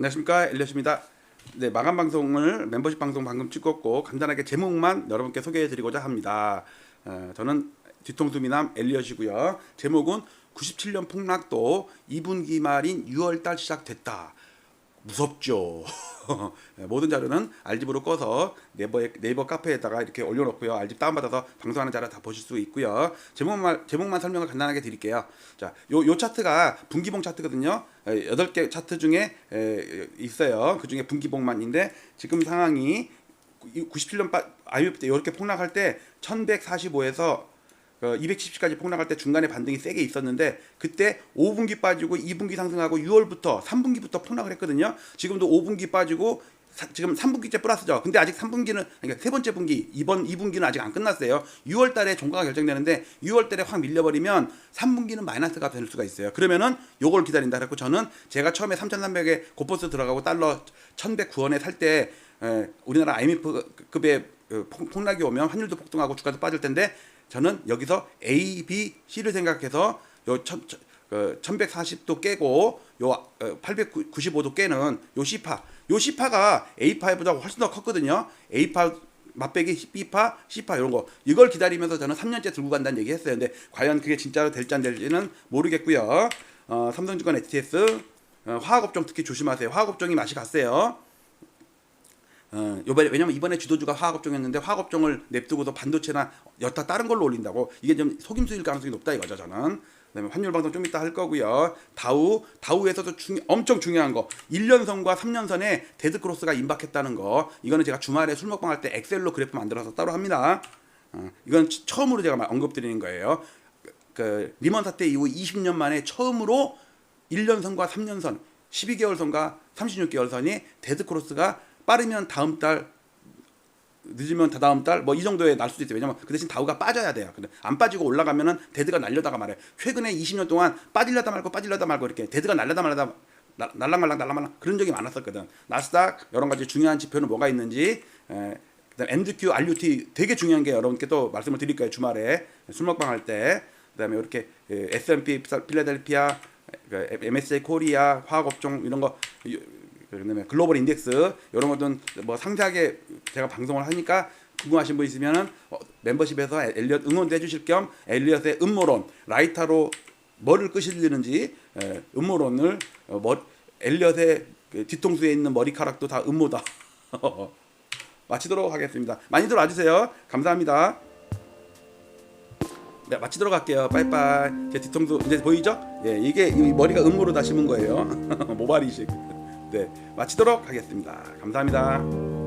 안녕하십니까 엘리엇입니다. 네 마감 방송을 멤버십 방송 방금 찍었고 간단하게 제목만 여러분께 소개해드리고자 합니다. 어, 저는 뒤통수 미남 엘리엇이고요. 제목은 97년 폭락도 2분기 말인 6월달 시작됐다. 무섭죠. 네, 모든 자료는 알집으로 꺼서 네이버 네이버 카페에다가 이렇게 올려놓고요. 알집 다운받아서 방송하는 자료 다 보실 수 있고요. 제목만 제목만 설명을 간단하게 드릴게요. 자, 요, 요 차트가 분기봉 차트거든요. 에, 여덟 개 차트 중에 에, 있어요. 그 중에 분기봉만인데 지금 상황이 97년 빠 IMF 때 이렇게 폭락할 때 1145에서 그 210까지 폭락할 때 중간에 반등이 세게 있었는데 그때 5분기 빠지고 2분기 상승하고 6월부터 3분기부터 폭락을 했거든요. 지금도 5분기 빠지고 사- 지금 3분기째 플러스죠. 근데 아직 3분기는 그러니까 세 번째 분기 이번 2분기는 아직 안 끝났어요. 6월 달에 종가가 결정되는데 6월 달에 확 밀려 버리면 3분기는 마이너스가 될 수가 있어요. 그러면은 요걸 기다린다 그랬고 저는 제가 처음에 3,300에 고퍼스 들어가고 달러 1,109원에 살 때 우리나라 IMF급의 어, 폭- 폭락이 오면 환율도 폭등하고 주가도 빠질 텐데 저는 여기서 A, B, C를 생각해서 요 천, 천, 그 1140도 깨고 요 어, 895도 깨는 요 C파 요 C파가 A파보다 훨씬 더 컸거든요. A파 맛배기 B파, C파 이런 거 이걸 기다리면서 저는 3년째 들고 간다는 얘기 했어요. 근데 과연 그게 진짜로 될지 안 될지는 모르겠고요. 어, 삼성증권 HTS 어, 화학업종 특히 조심하세요. 화학업종이 맛이 갔어요. 어, 요번에 왜냐면 이번에 주도주가 화학업종이었는데 화학업종을 냅두고도 반도체나 여타 다른 걸로 올린다고 이게 좀 속임수일 가능성이 높다 이거죠 저는. 그다음에 환율 방송 좀 이따 할 거고요. 다우 다우에서도 중, 엄청 중요한 거 1년선과 3년선에 데드 크로스가 임박했다는 거 이거는 제가 주말에 술 먹방 할 때 엑셀로 그래프 만들어서 따로 합니다. 어, 이건 처- 처음으로 제가 언급드리는 거예요. 그, 그 리먼 사태 이후 20년 만에 처음으로 1년선과 3년선, 12개월선과 36개월선이 데드 크로스가 빠르면 다음 달 늦으면 다다음 달 뭐 이 정도에 날 수도 있어요. 왜냐면 그 대신 다우가 빠져야 돼요. 근데 안 빠지고 올라가면은 데드가 날려다가 말해. 최근에 20년 동안 빠질려다 말고 빠질려다 말고 이렇게 데드가 날려다 말려다 나- 날랑말랑 날랑말랑 그런 적이 많았었거든. 나스닥 여러 가지 중요한 지표는 뭐가 있는지 에, 그다음 NDQ, RUT 되게 중요한 게 여러분께 또 말씀을 드릴 거예요. 주말에 술 먹방 할 때. 그다음에 이렇게 에, S&P 필라델피아, 그 MSCI 코리아, 화학업종 이런 거 이- 그다음에 글로벌 인덱스 이런 것들은 뭐 상세하게 제가 방송을 하니까 궁금하신 분 있으면은 어, 멤버십에서 엘리엇 응원도 해주실 겸 엘리엇의 음모론 라이터로 뭐를 끄시는지 에, 음모론을 어, 머, 엘리엇의 그 뒤통수에 있는 머리카락도 다 음모다 마치도록 하겠습니다. 많이들 와주세요. 감사합니다. 네, 마치도록 할게요. 빠이빠이. 제 뒤통수 이제 보이죠? 예, 이게 이 머리가 음모로 다 심은 거예요. 모발이식. 네, 마치도록 하겠습니다. 감사합니다.